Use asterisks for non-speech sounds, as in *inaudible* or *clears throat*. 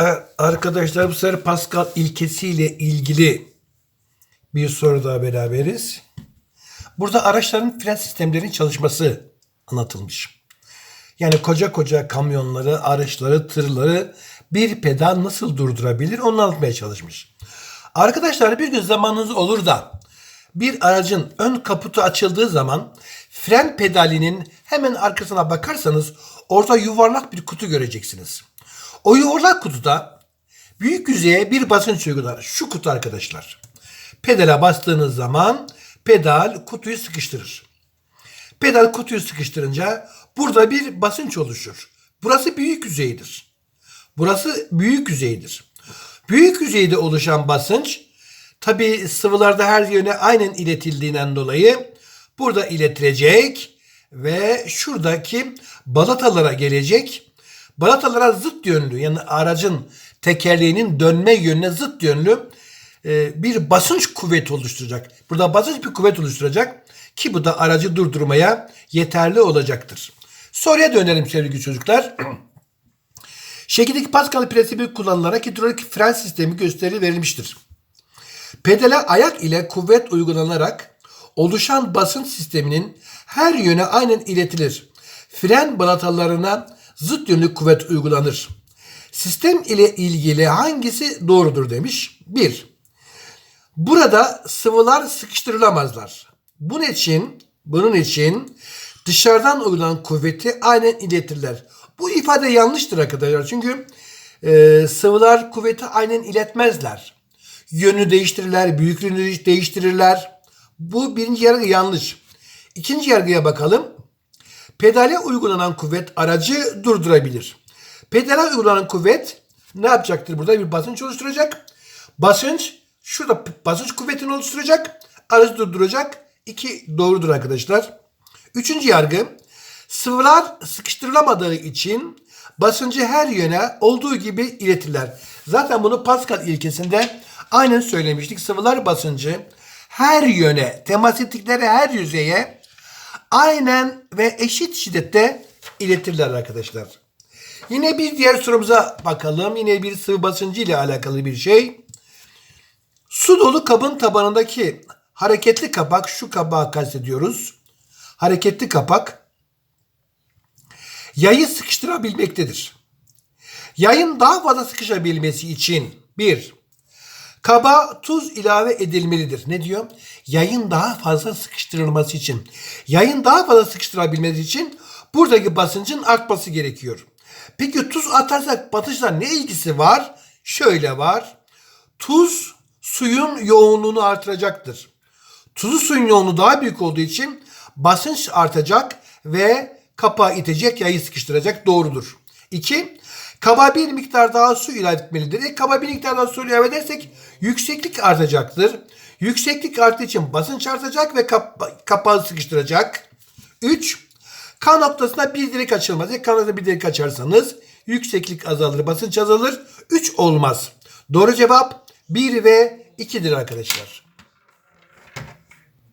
E, Arkadaşlar bu sefer Pascal ilkesiyle ilgili bir soru daha beraberiz. Burada araçların fren sistemlerinin çalışması anlatılmış. Yani koca koca kamyonları, araçları, tırları bir pedal nasıl durdurabilir onu anlatmaya çalışmış. Arkadaşlar bir gün zamanınız olur da bir aracın ön kaputu açıldığı zaman fren pedalinin hemen arkasına bakarsanız orada yuvarlak bir kutu göreceksiniz. O yuvarlak kutuda büyük yüzeye bir basınç uygular. Şu kutu arkadaşlar. Pedala bastığınız zaman pedal kutuyu sıkıştırır. Pedal kutuyu sıkıştırınca burada bir basınç oluşur. Burası büyük yüzeydir. Burası büyük yüzeydir. Büyük yüzeyde oluşan basınç tabi sıvılarda her yöne aynen iletildiğinden dolayı burada iletilecek ve şuradaki balatalara gelecek. Balatalara zıt yönlü yani aracın tekerleğinin dönme yönüne zıt yönlü e, bir basınç kuvveti oluşturacak. Burada basınç bir kuvvet oluşturacak ki bu da aracı durdurmaya yeterli olacaktır. Soruya dönelim sevgili çocuklar. *clears throat* Şekildeki Pascal prensibi kullanılarak hidrolik fren sistemi gösteri verilmiştir. Pedale ayak ile kuvvet uygulanarak oluşan basınç sisteminin her yöne aynen iletilir. Fren balatalarına zıt yönlü kuvvet uygulanır. Sistem ile ilgili hangisi doğrudur demiş. 1. Burada sıvılar sıkıştırılamazlar. Bunun için, bunun için dışarıdan uygulanan kuvveti aynen iletirler. Bu ifade yanlıştır arkadaşlar. Çünkü e, sıvılar kuvveti aynen iletmezler. Yönü değiştirirler, büyüklüğünü değiştirirler. Bu birinci yargı yanlış. İkinci yargıya bakalım. Pedale uygulanan kuvvet aracı durdurabilir. Pedale uygulanan kuvvet ne yapacaktır? Burada bir basınç oluşturacak. Basınç şurada basınç kuvvetini oluşturacak. Aracı durduracak. İki doğrudur arkadaşlar. Üçüncü yargı sıvılar sıkıştırılamadığı için basıncı her yöne olduğu gibi iletirler. Zaten bunu Pascal ilkesinde aynen söylemiştik. Sıvılar basıncı her yöne temas ettikleri her yüzeye aynen ve eşit şiddette iletirler arkadaşlar. Yine bir diğer sorumuza bakalım. Yine bir sıvı basıncı ile alakalı bir şey. Su dolu kabın tabanındaki hareketli kapak şu kabağı kastediyoruz. Hareketli kapak yayı sıkıştırabilmektedir. Yayın daha fazla sıkışabilmesi için bir kaba tuz ilave edilmelidir. Ne diyor? Yayın daha fazla sıkıştırılması için. Yayın daha fazla sıkıştırabilmesi için buradaki basıncın artması gerekiyor. Peki tuz atarsak batışla ne ilgisi var? Şöyle var. Tuz suyun yoğunluğunu artıracaktır. Tuzlu suyun yoğunluğu daha büyük olduğu için basınç artacak ve kapağı itecek, yayı sıkıştıracak. Doğrudur. 2. Kaba bir miktar daha su ilave etmelidir. E, kaba bir miktar daha su ilave edersek yükseklik artacaktır. Yükseklik arttığı için basınç artacak ve kap- kapağı sıkıştıracak. 3. K noktasına bir delik açılmaz. E, K noktasına bir delik açarsanız yükseklik azalır, basınç azalır. 3 olmaz. Doğru cevap 1 ve 2'dir arkadaşlar.